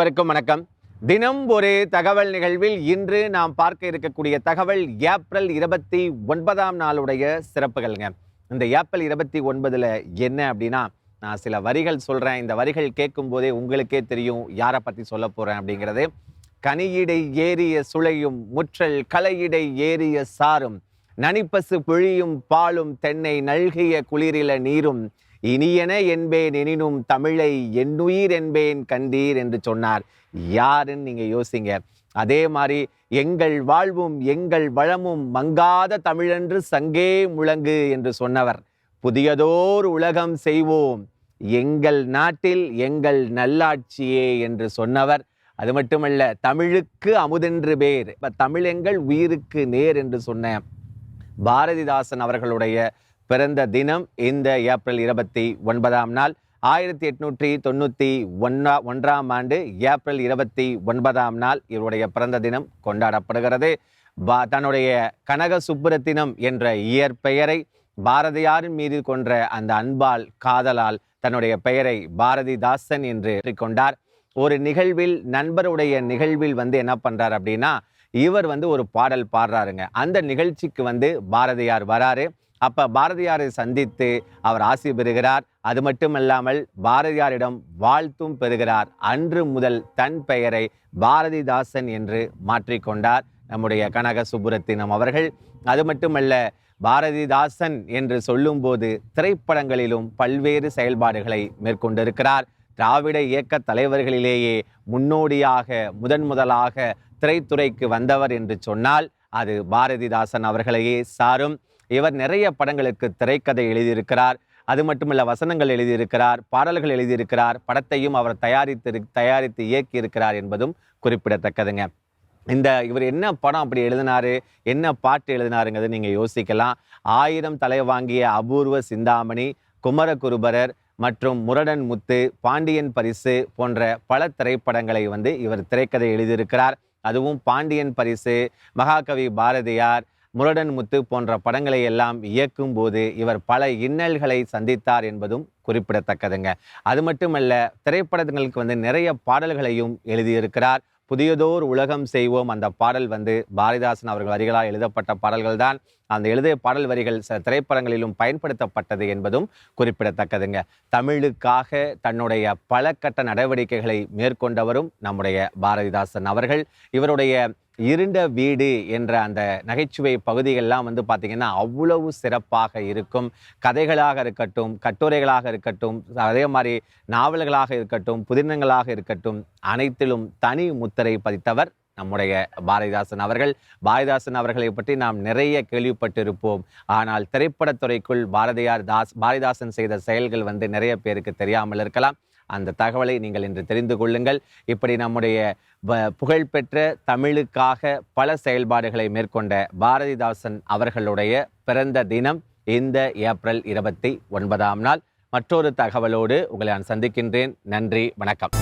அனைவருக்கும் வணக்கம். தினம் ஒரு தகவல் நிகழ்வில் இன்று நாம் பார்க்க இருக்கக்கூடிய தகவல் ஏப்ரல் இருபத்தி ஒன்பதாம் நாளுடைய சிறப்புகள்ங்க. இந்த ஏப்ரல் இருபத்தி ஒன்பதுல என்ன அப்படின்னா நான் சில வரிகள் சொல்றேன். இந்த வரிகள் கேட்கும் போதே உங்களுக்கே தெரியும் யாரை பத்தி சொல்ல போறேன் அப்படிங்கிறது. கனியிடை ஏறிய சுளையும் முற்றல் கலையிடை ஏறிய சாரும். நனிப்பசு புழியும் பாலும் தென்னை நல்கிய குளிரில நீரும். இனியன என்பேன் எனினும் தமிழை என்னுயிர் என்பேன் கண்டீர் என்று சொன்னார். யாருன்னு நீங்க யோசிங்க. அதே மாதிரி எங்கள் வாழ்வும் எங்கள் வளமும் மங்காத தமிழென்று சங்கே முழங்கு என்று சொன்னவர். புதியதோர் உலகம் செய்வோம். எங்கள் நாட்டில் எங்கள் நல்லாட்சியே என்று சொன்னவர். அது மட்டுமல்ல தமிழுக்கு அமுதென்று பேர். இப்ப தமிழ் எங்கள் உயிருக்கு நேர் என்று சொன்ன பாரதிதாசன் அவர்களுடைய பிறந்த தினம் இந்த ஏப்ரல் இருபத்தி ஒன்பதாம் நாள் ஆயிரத்தி எட்நூற்றி தொண்ணூற்றி ஒன்றா ஒன்றாம் ஆண்டு ஏப்ரல் இருபத்தி ஒன்பதாம் நாள் இவருடைய பிறந்த தினம் கொண்டாடப்படுகிறது. பா தன்னுடைய கனக சுப்புரத்தினம் என்ற இயற்பெயரை பாரதியாரின் மீது கொன்ற அந்த அன்பால் காதலால் தன்னுடைய பெயரை பாரதிதாசன் என்று கொண்டார் ஒரு நிகழ்வில் நண்பருடைய நிகழ்வில் வந்து என்ன பண்ணுறார் அப்படின்னா இவர் வந்து ஒரு பாடல் பாடுறாருங்க. அந்த நிகழ்ச்சிக்கு வந்து பாரதியார் வராரு. அப்போ பாரதியாரை சந்தித்து அவர் ஆசி பெறுகிறார். அது மட்டுமல்லாமல் பாரதியாரிடம் வாழ்த்தும் பெறுகிறார். அன்று முதல் தன் பெயரை பாரதிதாசன் என்று மாற்றிக்கொண்டார் நம்முடைய கனக சுப்புரத்தினம் அவர்கள். அது மட்டுமல்ல பாரதிதாசன் என்று சொல்லும்போது திரைப்படங்களிலும் பல்வேறு செயல்பாடுகளை மேற்கொண்டிருக்கிறார். திராவிட இயக்க தலைவர்களிலேயே முன்னோடியாக முதன் முதலாக திரைத்துறைக்கு வந்தவர் என்று சொன்னால் அது பாரதிதாசன் அவர்களையே சாரும். இவர் நிறைய படங்களுக்கு திரைக்கதை எழுதியிருக்கிறார். அது மட்டுமல்ல வசனங்கள் எழுதியிருக்கிறார் பாடல்கள் எழுதியிருக்கிறார் படத்தையும் அவர் தயாரித்து தயாரித்து இயக்கியிருக்கிறார் என்பதும் குறிப்பிடத்தக்கதுங்க. இந்த இவர் என்ன படம் அப்படி எழுதினாரு என்ன பாட்டு எழுதினாருங்கிறது நீங்கள் யோசிக்கலாம். ஆயிரம் தலை வாங்கிய அபூர்வ சிந்தாமணி குமரகுருபரர் மற்றும் முரடன் முத்து பாண்டியன் பரிசு போன்ற பல திரைப்படங்களை வந்து இவர் திரைக்கதை எழுதியிருக்கிறார். அதுவும் பாண்டியன் பரிசு மகாகவி பாரதியார் முரடன் முத்து போன்ற படங்களை எல்லாம் இயக்கும் போது இவர் பல இன்னல்களை சந்தித்தார் என்பதும் குறிப்பிடத்தக்கதுங்க. அது மட்டுமல்ல திரைப்படங்களுக்கு வந்து நிறைய பாடல்களையும் எழுதியிருக்கிறார். புதியதோர் உலகம் செய்வோம் அந்த பாடல் வந்து பாரதிதாசன் அவர்கள் வரிகளால் எழுதப்பட்ட பாடல்கள் தான் அந்த எழுதிய பாடல் வரிகள் சில திரைப்படங்களிலும் பயன்படுத்தப்பட்டது என்பதும் குறிப்பிடத்தக்கதுங்க. தமிழுக்காக தன்னுடைய பல கட்ட நடவடிக்கைகளை மேற்கொண்டவரும் நம்முடைய பாரதிதாசன் அவர்கள். இவருடைய இருண்ட வீடு என்ற அந்த நகைச்சுவை பகுதிகள்லாம் வந்து பார்த்திங்கன்னா அவ்வளவு சிறப்பாக இருக்கும். கதைகளாக இருக்கட்டும் கட்டுரைகளாக இருக்கட்டும் அதே மாதிரி நாவல்களாக இருக்கட்டும் புதினங்களாக இருக்கட்டும் அனைத்திலும் தனி முத்திரை பதித்தவர் நம்முடைய பாரதிதாசன் அவர்கள். பாரதிதாசன் அவர்களை பற்றி நாம் நிறைய கேள்விப்பட்டிருப்போம். ஆனால் திரைப்படத்துறைக்குள் பாரதியார் தாஸ் பாரதிதாசன் செய்த செயல்கள் வந்து நிறைய பேருக்கு தெரியாமல் இருக்கலாம். அந்த தகவலை நீங்கள் இன்று தெரிந்து கொள்ளுங்கள். இப்படி நம்முடைய புகழ்பெற்ற தமிழுக்காக பல செயல்பாடுகளை மேற்கொண்ட பாரதிதாசன் அவர்களுடைய பிறந்த தினம் இந்த ஏப்ரல் இருபத்தி ஒன்பதாம் நாள். மற்றொரு தகவலோடு உங்களை நான் சந்திக்கின்றேன். நன்றி வணக்கம்.